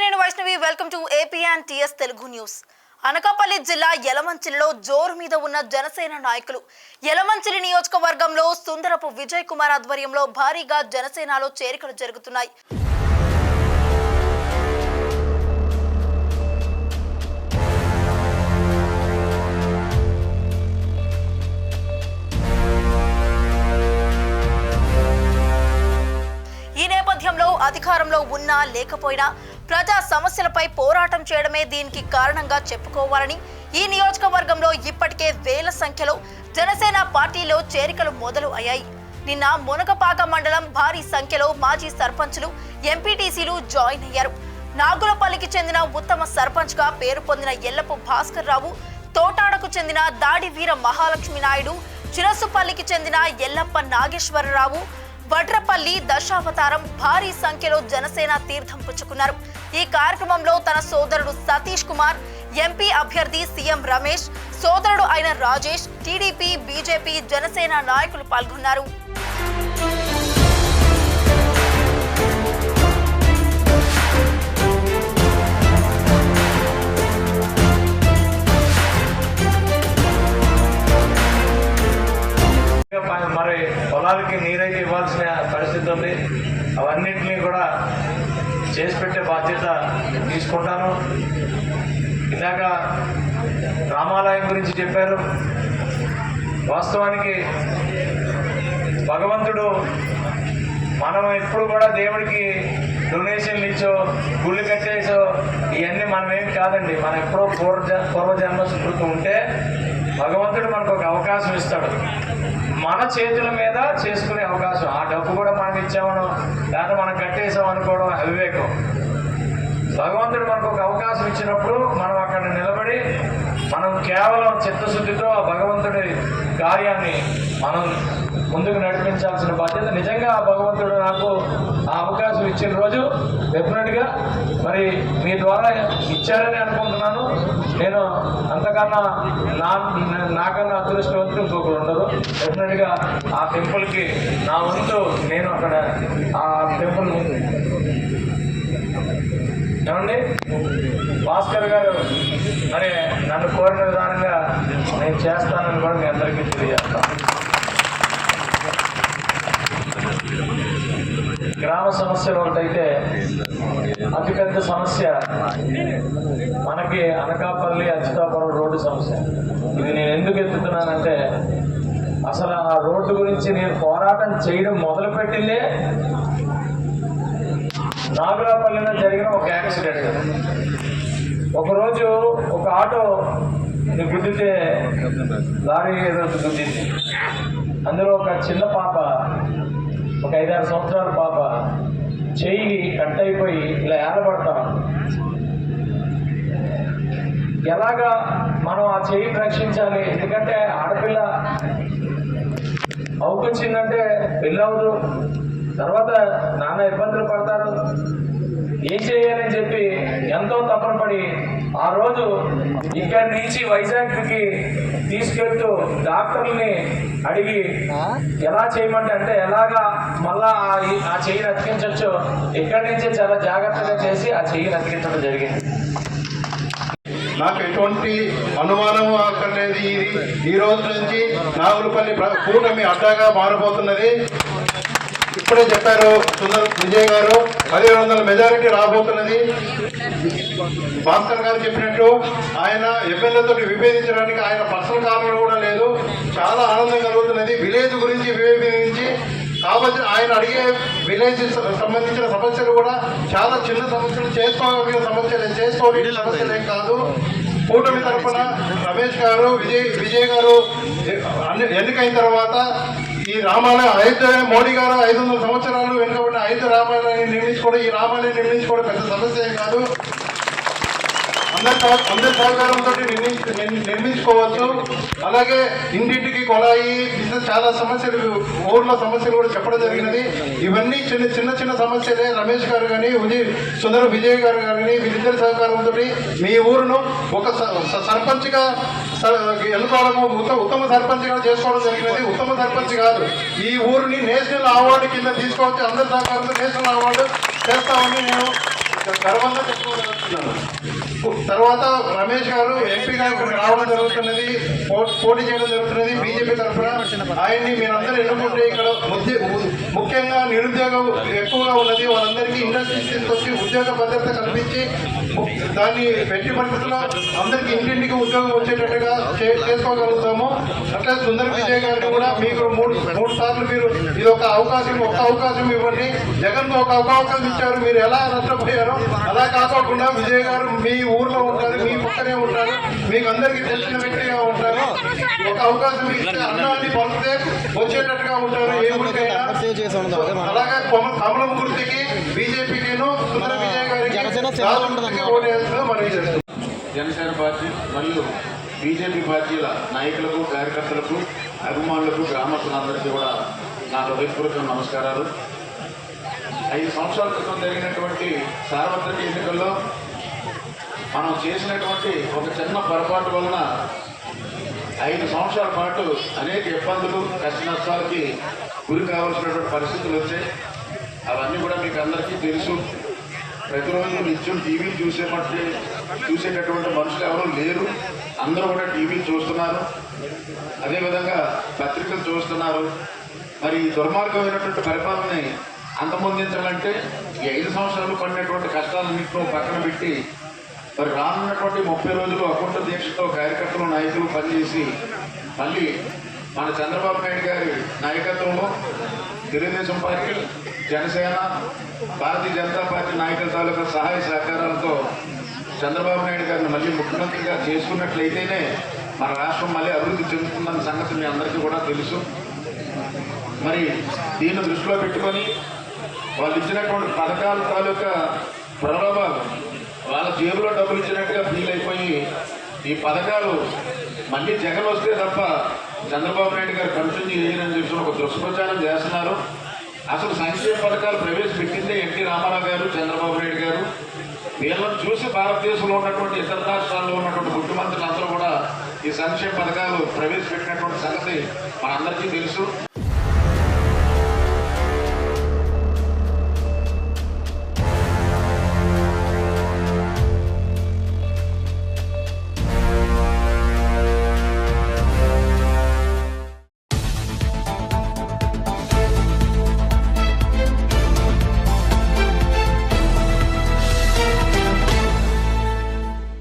నేను Vaishnavi welcome to APN TS Telugu news Anakapalli జిల్లా యలమంచిలిలో జోరు మీద ఉన్న జనసేన నాయకులు. యలమంచిలి నియోజకవర్గంలో సుందరపు విజయ్ కుమార్ ఆధ్వర్యంలో భారీగా జనసేనలో చేరికలు జరుగుతున్నాయి. ఈ నేపథ్యంలో అధికారంలో ఉన్నా లేకపోయినా ప్రజా సమస్యలపై పోరాటం చేయడమే దీనికి కారణంగా చెప్పుకోవాలని ఈ నియోజకవర్గంలో ఇప్పటికే వేల సంఖ్యలో జనసేన పార్టీలో చేరికలు మొదలు అయ్యాయి నిన్న మునగపాక మండలం భారీ సంఖ్యలో మాజీ సర్పంచ్లు ఎంపీటీసీలు జాయిన్ అయ్యారు. నాగులపల్లికి చెందిన ఉత్తమ సర్పంచ్గా పేరు పొందిన ఎల్లపు భాస్కర్ రావు తోటాడకు చెందిన దాడి వీర మహాలక్ష్మి నాయుడు చిరసుపల్లికి చెందిన ఎల్లప్ప నాగేశ్వరరావు వడ్రపల్లి దశావతారం భారీ సంఖ్యలో జనసేన తీర్థం పుచ్చుకున్నారు. ఈ కార్యక్రమంలో తన సోదరుడు సతీష్ కుమార్ ఎంపీ అభ్యర్థి సీఎం రమేష్ సోదరుడు అయిన రాజేష్ టీడీపీ బీజేపీ జనసేన నాయకులు పాల్గొన్నారు. మరి పొలాలకి నీరైతే ఇవ్వాల్సిన పరిస్థితి ఉంది. అవన్నింటినీ కూడా చేసి పెట్టే బాధ్యత తీసుకుంటాను. ఇందాక రామాలయం గురించి చెప్పారు. వాస్తవానికి భగవంతుడు మనం ఎప్పుడు కూడా దేవుడికి డొనేషన్లు ఇచ్చో గుళ్ళు కట్టేసో ఇవన్నీ మనం ఏం కాదండి. మనం ఎప్పుడో పూర్వ పూర్వజన్మ స్మృతి ఉంటే భగవంతుడు మనకు ఒక అవకాశం ఇస్తాడు. మన చేతుల మీద చేసుకునే అవకాశం. ఆ డబ్బు కూడా మనం ఇచ్చామను లేదా మనం కట్టేసాం అనుకోవడం అవివేకం. భగవంతుడు మనకు ఒక అవకాశం ఇచ్చినప్పుడు మనం అక్కడ నిలబడి మనం కేవలం చిత్తశుద్ధితో ఆ భగవంతుడి కార్యాన్ని మనం ముందుకు నడిపించాల్సిన బాధ్యత. నిజంగా ఆ భగవంతుడు నాకు ఆ అవకాశం ఇచ్చిన రోజు డెఫినెట్గా మరి మీ ద్వారా ఇచ్చారని అనుకుంటున్నాను. నేను అంతకన్నా నా నాకన్నా అదృష్టవంతులు ఇంకొకరు ఉండరు. డెఫినెట్గా ఆ టెంపుల్కి నా వంతు నేను అక్కడ ఆ టెంపుల్ ఏమండి? భాస్కర్ గారు మరి నన్ను కోరిన విధానంగా నేను చేస్తానని కూడా మీ అందరికీ తెలియజేస్తాను. గ్రామ సమస్యలు ఒకటైతే అతిపెద్ద సమస్య మనకి అనకాపల్లి అచ్యుతాపురం రోడ్డు సమస్య. ఇది నేను ఎందుకు ఎత్తుతున్నానంటే అసలు ఆ రోడ్డు గురించి నేను పోరాటం చేయడం మొదలుపెట్టిందే నాగులాపల్లిలో జరిగిన ఒక యాక్సిడెంట్. ఒకరోజు ఒక ఆటో గుద్దితే లారీ ఏదో గుద్దింది. అందులో ఒక చిన్న పాప ఒక ఐదారు సంవత్సరాల పాప చెయ్యి కట్ అయిపోయి ఇలా ఏలబడతాం ఎలాగా మనం ఆ చెయ్యిని రక్షించాలి? ఎందుకంటే ఆడపిల్ల అవుకొచ్చిందంటే పెళ్ళి అవ్వదు. తర్వాత నానా ఇబ్బందులు పడతారు. ఏం చేయాలని చెప్పి ఎంతో తపన పడి ఆ రోజు ఇక్కడి నుంచి వైజాగ్కి తీసుకెళ్తూ డాక్టర్ని అడిగి ఎలా చేయమంటే అంటే ఎలాగా మళ్ళా ఆ- చెయ్యిని అతికించవచ్చు ఇక్కడి నుంచే చాలా జాగ్రత్తగా చేసి ఆ చెయ్యిని అతికించడం జరిగింది. నాకు ఎటువంటి అనుమానం అక్కర్లేదు ఇది ఈ రోజు నుంచి నాగులపల్లి ప్ర- కూటమి అడ్డాగా మారబోతున్నది ఇప్పుడే చెప్పారు సుందర్ విజయ్ గారు పదిహేడు వందల మెజారిటీ రాబోతున్నది. భాస్కర్ గారు చెప్పినట్టు ఆయన ఎమ్మెల్యేతో విభేదించడానికి ఆయన పర్సనల్ కారణం కూడా లేదు. చాలా ఆనందం కలుగుతున్నది. విలేజ్ గురించి విభేదించి కాబట్టి ఆయన అడిగే విలేజ్ సంబంధించిన సమస్యలు కూడా చాలా చిన్న సమస్యలు చేసుకోగలిగిన సమస్యలు చేసుకోవాలి సమస్యలు ఏం కాదు. కూటమి తరఫున రమేష్ గారు విజయ్ విజయ్ గారు అన్ని- ఎన్నికైన తర్వాత ఈ రామాలయం అయోధ్య మోడీ గారు ఐదు వందల సంవత్సరాలు వెనుకబడిన అయోధ్య రామాలయాన్ని నిర్మించుకోవడం ఈ రామాలయం నిర్మించుకోవడం పెద్ద సమస్య ఏం కాదు. అందరి అందరి సహకారంతో నిర్మించు నిర్మించుకోవచ్చు. అలాగే ఇంటింటికి కొలాయి బిజినెస్ చాలా సమస్యలు ఊర్లో సమస్యలు కూడా చెప్పడం జరిగినది. ఇవన్నీ చిన్న చిన్న చిన్న సమస్యలే. రమేష్ గారు కానీ విజయ్ సుందర విజయ్ గారు కానీ వీరిద్దరి సహకారంతో మీ ఊరును ఒక స- స- సర్పంచ్గా స- ఎన్నుకోవడము ఉత్తమ ఉత్తమ సర్పంచ్గా చేసుకోవడం జరిగినది. ఉత్తమ సర్పంచ్ కాదు. ఈ ఊరిని నేషనల్ అవార్డు కింద తీసుకోవచ్చు. అందరి సహకారంతో నేషనల్ అవార్డు చేస్తామని నేను తర్వాత తర్వాత రమేష్ గారు ఎంపీగా ఇక్కడికి రావడం జరుగుతున్నది పో- పోటీ చేయడం జరుగుతున్నది బీజేపీ తరఫున. ఆయన్ని మీరందరూ ఎన్నుకుంటే ఇక్కడ ముఖ్యంగా నిరుద్యోగం ఎక్కువగా ఉన్నది. వాళ్ళందరికీ ఇండస్ట్రీస్ తీసుకొచ్చి ఉద్యోగ భద్రత కల్పించి దాన్ని పెట్టి పరిస్థితుల్లో అందరికీ ఇంటింటికి ఉద్యోగం వచ్చేటట్టుగా చేసుకోగలుగుతాము. అట్లా సుందర్ విజయ్ గారికి కూడా మీకు మూడు మూడు సార్లు మీరు ఇది ఒక అవకాశం ఒక అవకాశం ఇవ్వండి. జగన్ ఒక అవకాశం ఇచ్చారు. మీరు ఎలా నష్టపోయారో అలా కాకోకుండా విజయ్ గారు మీ ఊర్లో ఉంటారు మీ పక్కనే ఉంటారు. మీకు అందరికీ తెలిసిన వ్యక్తిగా ఉంటారు. ఒక అవకాశం ఇస్తే అన్నాన్ని పలికితే వచ్చేటట్టుగా ఉంటారు. ఏ ఊరికైనా. అలాగే కొమ- కమలం గుర్తికి బీజేపీకి సుందర విజయ్ గారికి దాదాపుకి ఓటేయాల్సిందిగా మనవి చేస్తున్నాం జనసేన పార్టీ మరియు బీజేపీ పార్టీల నాయకులకు కార్యకర్తలకు అభిమానులకు గ్రామస్తులందరికీ కూడా నా హృదయపూర్వక నమస్కారాలు. ఐదు సంవత్సరాల క్రితం జరిగినటువంటి సార్వత్రిక ఎన్నికల్లో మనం చేసినటువంటి ఒక చిన్న పొరపాటు వలన ఐదు సంవత్సరాల పాటు అనేక ఇబ్బందులు కష్ట నష్టాలకి గురి కావాల్సినటువంటి పరిస్థితులు వచ్చాయి. అవన్నీ కూడా మీకు అందరికీ తెలుసు. ప్రతిరోజు నిత్యం టీవీ చూసేటట్టు చూసేటటువంటి మనుషులు ఎవరు లేరు. అందరూ కూడా టీవీ చూస్తున్నారు. అదేవిధంగా పత్రికలు చూస్తున్నారు. మరి ఈ దుర్మార్గమైనటువంటి పరిపాలనని అంతమొందించాలంటే ఈ ఐదు సంవత్సరాలు పడినటువంటి కష్టాలన్నింటిలో పక్కన పెట్టి మరి రానున్నటువంటి ముప్పై రోజులు అకుంఠ దీక్షతో కార్యకర్తలు నాయకులు పనిచేసి మళ్ళీ మన చంద్రబాబు నాయుడు గారి నాయకత్వంలో తెలుగుదేశం పార్టీ జనసేన భారతీయ జనతా పార్టీ నాయకుల తాలూకా సహాయ సహకారాలతో చంద్రబాబు నాయుడు గారిని మళ్ళీ ముఖ్యమంత్రిగా చేసుకున్నట్లయితేనే మన రాష్ట్రం మళ్ళీ అభివృద్ధి చెందుతుందన్న సంగతి మీ అందరికీ కూడా తెలుసు. మరి దీన్ని దృష్టిలో పెట్టుకొని వాళ్ళు ఇచ్చినటువంటి పథకాల తాలూకా ప్రలోభాలు వాళ్ళ జేబులో డబ్బులు ఇచ్చినట్టుగా ఫీల్ అయిపోయి ఈ పథకాలు మళ్ళీ జగన్ వస్తే తప్ప చంద్రబాబు నాయుడు గారు కంటిన్యూ చేయరని చెప్పి ఒక దుష్ప్రచారం చేస్తున్నారు. అసలు సంక్షేమ పథకాలు ప్రవేశపెట్టిందే ఎన్టీ రామారావు గారు చంద్రబాబు నాయుడు గారు. వీళ్ళని చూసి భారతదేశంలో ఉన్నటువంటి ఇతర రాష్ట్రాల్లో ఉన్నటువంటి ముఖ్యమంత్రులు అందరూ కూడా ఈ సంక్షేమ పథకాలు ప్రవేశపెట్టినటువంటి సంగతి మనందరికీ తెలుసు.